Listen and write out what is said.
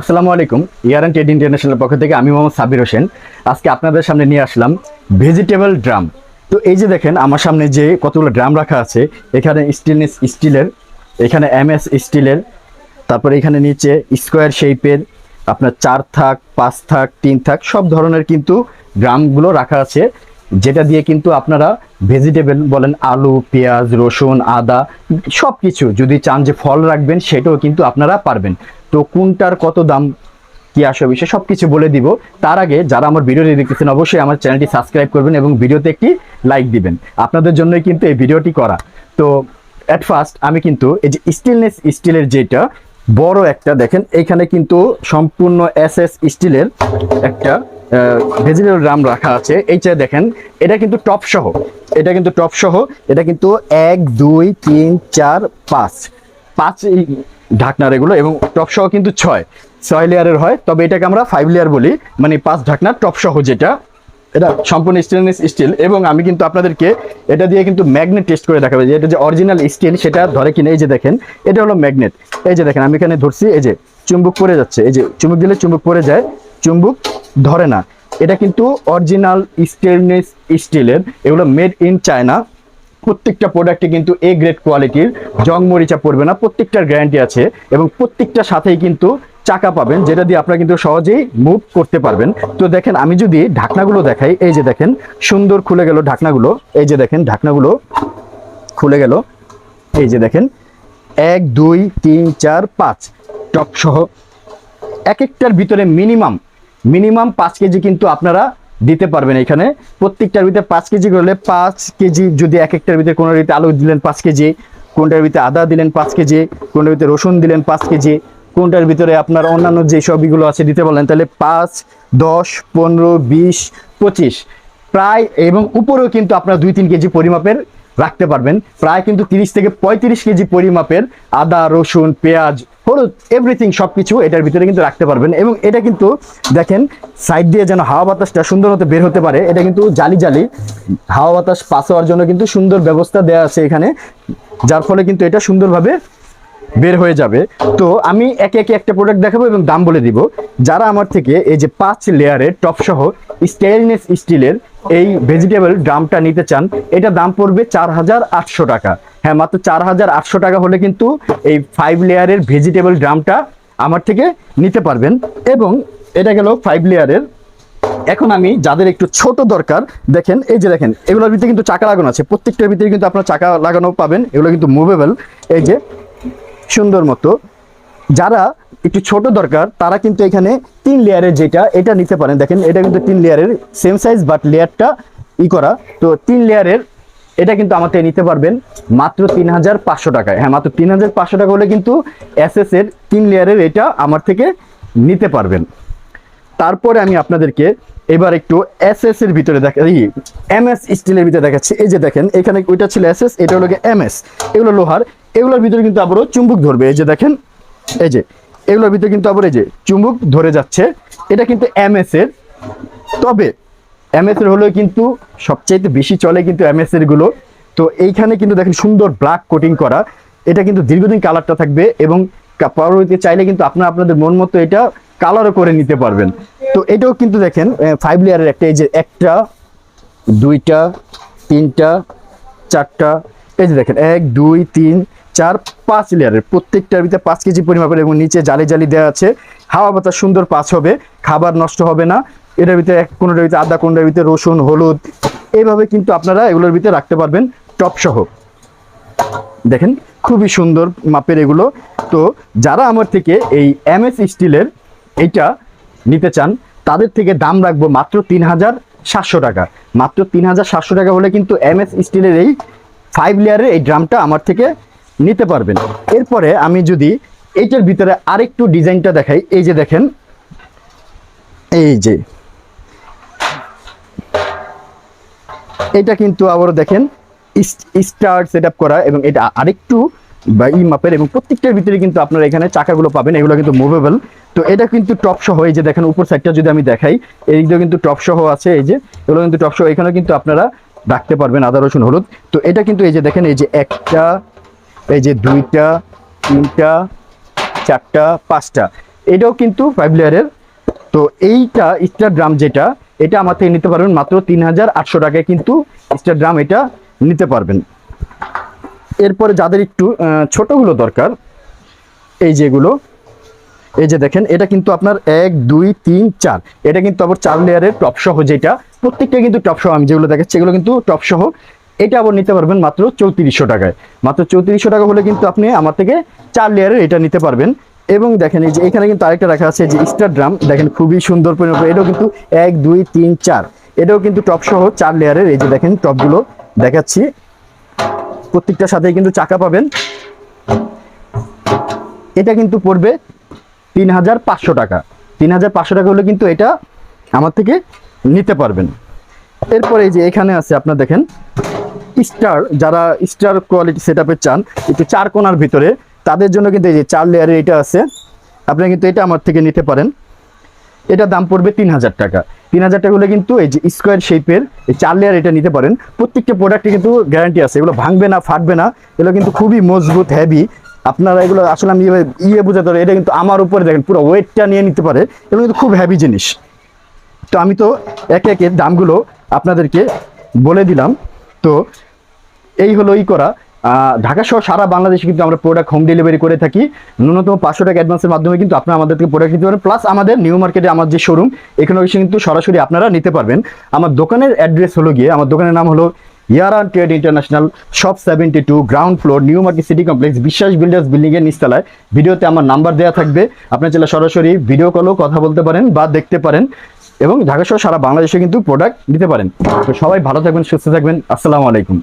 আসসালামু আলাইকুম, ইয়ার and trade international পক্ষ থেকে আমি মোহাম্মদ সাবির হোসেন। আজকে আপনাদের সামনে নিয়ে আসলাম ভেজিটেবল ড্রাম। তো এই যে দেখেন, আমার সামনে যে কতগুলো ড্রাম রাখা আছে, এখানে স্টিলনেস স্টিলের, এখানে এম এস স্টিলের, তারপরে এখানে নিচে স্কোয়ার শেপের, আপনার চার থাক, পাঁচ থাক, তিন থাক, সব ধরনের কিন্তু ড্রামগুলো রাখা আছে, যেটা দিয়ে কিন্তু আপনারা ভেজিটেবল বলেন আলু, পেঁয়াজ, রসুন, আদা সব কিছু যদি চান যে ফল রাখবেন, সেটাও কিন্তু আপনারা পারবেন। তো কোনটার কত দাম, কি আসে বিষয়ে সব কিছু বলে দিব। তার আগে যারা আমার ভিডিওটি দেখতেছেন, অবশ্যই আমার চ্যানেলটি সাবস্ক্রাইব করবেন এবং ভিডিওতে একটি লাইক দিবেন। আপনাদের জন্যই কিন্তু এই ভিডিওটি করা। তো অ্যাট ফার্স্ট আমি কিন্তু এই যে স্টিলনেস স্টিলের যেটা, বড় একটা দেখেন এইখানে কিন্তু সম্পূর্ণ এস এস স্টিলের একটা ভেজিটেবল রাম রাখা আছে। এইটা দেখেন, এটা কিন্তু টপ সহ। এটা কিন্তু টপ সহ। এটা কিন্তু এক, দুই, তিন, চার, পাঁচ। পাঁচ এই ঢাকনার এগুলো এবং টপ সহ কিন্তু ছয়। ছয় লেয়ারের হয়, তবে এটাকে আমরা ফাইভ লেয়ার বলি মানে পাঁচ ঢাকনার টপ সহ যেটা, এটা সম্পূর্ণ স্টেনলেস স্টিল এবং আমি কিন্তু আপনাদেরকে এটা দিয়ে কিন্তু ম্যাগনেট টেস্ট করে দেখাবো যে এটা যে অরিজিনাল স্টিল সেটা ধরে কিনা, এই যে দেখেন, এটা হলো ম্যাগনেট এই যে দেখেন, আমি এখানে ধরছি, এই যে চুম্বুক পড়ে যাচ্ছে, এই যে চুম্বক দিলে চুম্বক পড়ে যায়, চুম্বুক ধরে না। এটা কিন্তু অরিজিনাল স্টেনলেস স্টিলের এগুলো মেড ইন চায়না প্রত্যেকটা প্রোডাক্টে কিন্তু এ গ্রেড কোয়ালিটির জং মরিচা পড়বে না, প্রত্যেকটার গ্যারান্টি আছে এবং প্রত্যেকটার সাথেই কিন্তু চাকা পাবেন, যেটা দিয়ে আপনারা কিন্তু সহজেই মুভ করতে পারবেন। তো দেখেন, আমি যদি ঢাকনাগুলো দেখাই, এই যে দেখেন, সুন্দর খুলে গেল ঢাকনাগুলো, এই যে দেখেন, ঢাকনাগুলো খুলে গেল, এই যে দেখেন, এক, দুই, তিন, চার, পাঁচ টপ সহ এক একটার ভিতরে মিনিমাম মিনিমাম পাঁচ কেজি কিন্তু আপনারা দিতে পারবেন এখানে। প্রত্যেকটার ভিতরে পাঁচ কেজি করলে পাঁচ কেজি যদি এক একটার ভিতরে কোনো রীতি আলু দিলেন পাঁচ কেজি, কোনটার ভিতরে আদা দিলেন পাঁচ কেজি, কোনটার ভিতরে রসুন দিলেন পাঁচ কেজি, কোনটার ভিতরে আপনার অন্যান্য যে সবগুলো আছে দিতে পারলেন, তাহলে পাঁচ, দশ, পনেরো, বিশ, পঁচিশ। প্রায় এবং উপরেও কিন্তু আপনার দুই, তিন কেজি পরিমাপের রাখতে পারবেন। প্রায় কিন্তু তিরিশ থেকে পঁয়ত্রিশ কেজি পরিমাপের আদা, রসুন, পেঁয়াজ, হলুদ এভরিথিং সব কিছু এটার ভিতরে কিন্তু রাখতে পারবেন এবং এটা কিন্তু দেখেন সাইড দিয়ে যেন হাওয়া বাতাসটা সুন্দর মতো বের হতে পারে, এটা কিন্তু জালি জালি হাওয়া বাতাস পাস হওয়ার জন্য কিন্তু সুন্দর ব্যবস্থা দেওয়া আছে এখানে, যার ফলে কিন্তু এটা সুন্দরভাবে বের হয়ে যাবে। তো আমি একে একে একটা প্রোডাক্ট দেখাবো এবং দাম বলে দিব। যারা আমার থেকে এই যে পাঁচ লেয়ারের টপ সহ স্টেইনলেস স্টিলের এই ভেজিটেবল ড্রামটা নিতে চান, এটা দাম পড়বে চার হাজার আটশো টাকা। হ্যাঁ মাত্র চার হাজার আটশো টাকা হলে কিন্তু এই ফাইভ লেয়ারের ভেজিটেবল ড্রামটা আমার থেকে নিতে পারবেন। এবং এটা গেল ফাইভ লেয়ারের এখন আমি যাদের একটু ছোট দরকার, দেখেন, এই যে দেখেন, এগুলোর ভিতরে কিন্তু চাকা লাগানো আছে। প্রত্যেকটার ভিতরে কিন্তু আপনার চাকা লাগানো পাবেন, এগুলো কিন্তু মুভেবল এই যে, সুন্দর মতো যারা একটু ছোট দরকার, তারা কিন্তু এখানে তিন লেয়ারের যেটা, এটা নিতে পারেন। দেখেন, এটা কিন্তু তিন লেয়ারের সেম সাইজ বাট লেয়ারটা ই করা। তো তিন লেয়ারের এটা কিন্তু আমার থেকে নিতে পারবেন মাত্র তিন হাজার পাঁচশো টাকায়। হ্যাঁ মাত্র তিন হাজার পাঁচশো টাকা হলে কিন্তু এস এর তিন লেয়ারের এটা আমার থেকে নিতে পারবেন। তারপরে আমি আপনাদেরকে এবার একটু এস এস এর ভিতরে দেখা এম এস স্টিলের ভিতরে দেখাচ্ছি। এই যে দেখেন, এখানে ওইটা ছিল এস এস এটা হলো এম এস এগুলো লোহার, এগুলোর ভিতরে কিন্তু আবারও চুম্বক ধরবে। এই যে দেখেন এই যে, এগুলোর ভিতরে কিন্তু আবার এই যে চুম্বক ধরে যাচ্ছে। এটা কিন্তু এম এস এর তবে এম এস এর হলেও কিন্তু সবচাইতে বেশি চলে কিন্তু এম এস এরগুলো। তো এইখানে কিন্তু দেখেন সুন্দর ব্ল্যাক কোটিং করা। এটা কিন্তু দীর্ঘদিন কালারটা থাকবে এবং পরবর্তীতে চাইলে কিন্তু আপনারা আপনাদের মন মতো এটা কালারও করে নিতে পারবেন। তো এটাও কিন্তু দেখেন ফাইভ লেয়ারের একটা, এই যে একটা, দুইটা, তিনটা, চারটা। এই যে দেখেন, এক, দুই, তিন চার পাঁচ লেয়ারের প্রত্যেকটার ভিতরে পাঁচ কেজি পরিমাপের এবং নিচে জালি জালি দেওয়া আছে। হাওয়া বাতাস সুন্দর পাঁচ হবে, খাবার নষ্ট হবে না। এটার ভিতরে এক কোনোটার ভিতরে আদা কোনোটার ভিতরে রসুন, হলুদ এইভাবে কিন্তু আপনারা এগুলোর ভিতরে রাখতে পারবেন টপ সহ। দেখেন, খুবই সুন্দর মাপের এগুলো। তো যারা আমার থেকে এই এম এস স্টিলের এইটা নিতে চান, তাদের থেকে দাম রাখব মাত্র তিন হাজার সাতশো টাকা। মাত্র তিন হাজার সাতশো টাকা হলে কিন্তু এম এস স্টিলের এই ফাইভ লেয়ারের এই ড্রামটা আমার থেকে নিতে পারবেন। এরপরে আমি যদি এইটার ভিতরে আরেকটু ডিজাইনটা দেখাই, এই যে দেখেন, এই যে। এটা কিন্তু আবারও দেখেন স্টার সেট করা এবং এটা আরেকটু বা ই মাপের এবং প্রত্যেকটার ভিতরে কিন্তু আপনারা এখানে চাকাগুলো পাবেন, এগুলো কিন্তু মুভেবল তো এটা কিন্তু টপ সহ, এই যে দেখেন, উপর সাইডটা যদি আমি দেখাই এই দিকেও কিন্তু টপ সহ আছে, এই যে, এগুলো কিন্তু টপ সহ, এখানেও কিন্তু আপনারা রাখতে পারবেন আদা, রসুন, হলুদ। তো এটা কিন্তু এই যে দেখেন, এই যে একটা এই যে দুইটা, তিনটা, চারটা, পাঁচটা, এটাও কিন্তু ফাইভ লেয়ারের তো এইটা স্টার ড্রাম যেটা, এটা আমার থেকে নিতে পারবেন মাত্র তিন হাজার আটশো টাকায় কিন্তু স্টার ড্রাম এটা নিতে পারবেন। এরপরে যাদের একটু ছোটগুলো দরকার, এই যেগুলো, এই যে দেখেন, এটা কিন্তু আপনার এক, দুই, তিন, চার। এটা কিন্তু আবার চার লেয়ারের টপ সহ যেটা, প্রত্যেকটা কিন্তু টপ সহ আমি যেগুলো দেখাচ্ছি, এগুলো কিন্তু টপ সহ এটা আবার নিতে পারবেন মাত্র চৌত্রিশশো টাকায়। মাত্র চৌত্রিশশো টাকা হলে কিন্তু আপনি আমার থেকে চার লেয়ারের এটা নিতে পারবেন। এবং দেখেন এই যে এখানে কিন্তু আরেকটা রাখা আছে যে স্টার ড্রাম দেখেন খুবই সুন্দর পরিমাণ এটাও কিন্তু এক, দুই, তিন, চার। এটাও কিন্তু টপ সহ চার লেয়ারের এই যে দেখেন টপগুলো দেখাচ্ছি। প্রত্যেকটার সাথে কিন্তু চাকা পাবেন। এটা কিন্তু পড়বে তিন হাজার পাঁচশো টাকা। তিন হাজার পাঁচশো টাকা হলে কিন্তু এটা আমার থেকে নিতে পারবেন। এরপরে এই যে এখানে আছে, আপনার দেখেন স্টার, যারা স্টার কোয়ালিটি সেট চান, একটু চার কোনার ভিতরে, তাদের জন্য কিন্তু এই যে চার লেয়ারের এটা আছে। আপনারা কিন্তু এটা আমার থেকে নিতে পারেন। এটা দাম পড়বে তিন হাজার টাকা। তিন হাজার টাকা হলে কিন্তু এই যে স্কোয়ার শেপের এই চার লেয়ার এটা নিতে পারেন। প্রত্যেকটা প্রোডাক্টে কিন্তু গ্যারান্টি আছে। এগুলো ভাঙবে না, ফাটবে না। এগুলো কিন্তু খুবই মজবুত হেভি আপনারা এগুলো আসলে আমি ইয়ে বোঝাতে পারি এটা কিন্তু আমার উপরে দেখেন, পুরো ওয়েটটা নিয়ে নিতে পারে। এগুলো কিন্তু খুব হ্যাভি জিনিস। তো আমি তো একে একে দামগুলো আপনাদেরকে বলে দিলাম। তো এই হলো ই করা। ঢাকা সহ সারা বাংলাদেশে কিন্তু আমরা প্রোডাক্ট হোম ডেলিভারি করে থাকি। ন্যূনতম পাঁচশো টাকা অ্যাডভান্সের মাধ্যমে কিন্তু আপনারা আমাদের থেকে প্রোডাক্ট নিতে পারেন প্লাস আমাদের নিউ মার্কেটে আমার যে শোরুম এখানে এসে কিন্তু সরাসরি আপনারা নিতে পারবেন। আমার দোকানের অ্যাড্রেস হলো গিয়ে, আমার দোকানের নাম হলো Yaran trade international shop seventy two ground floor new market city complex Biswas builders building এর নিচতলায়। ভিডিওতে আমার নাম্বার দেওয়া থাকবে। আপনার চাইলে সরাসরি ভিডিও কলও কথা বলতে পারেন বা দেখতে পারেন। এবং ঢাকা সহ সারা বাংলাদেশে কিন্তু প্রোডাক্ট নিতে পারেন। তো সবাই ভালো থাকবেন, সুস্থ থাকবেন। আসসালামু আলাইকুম।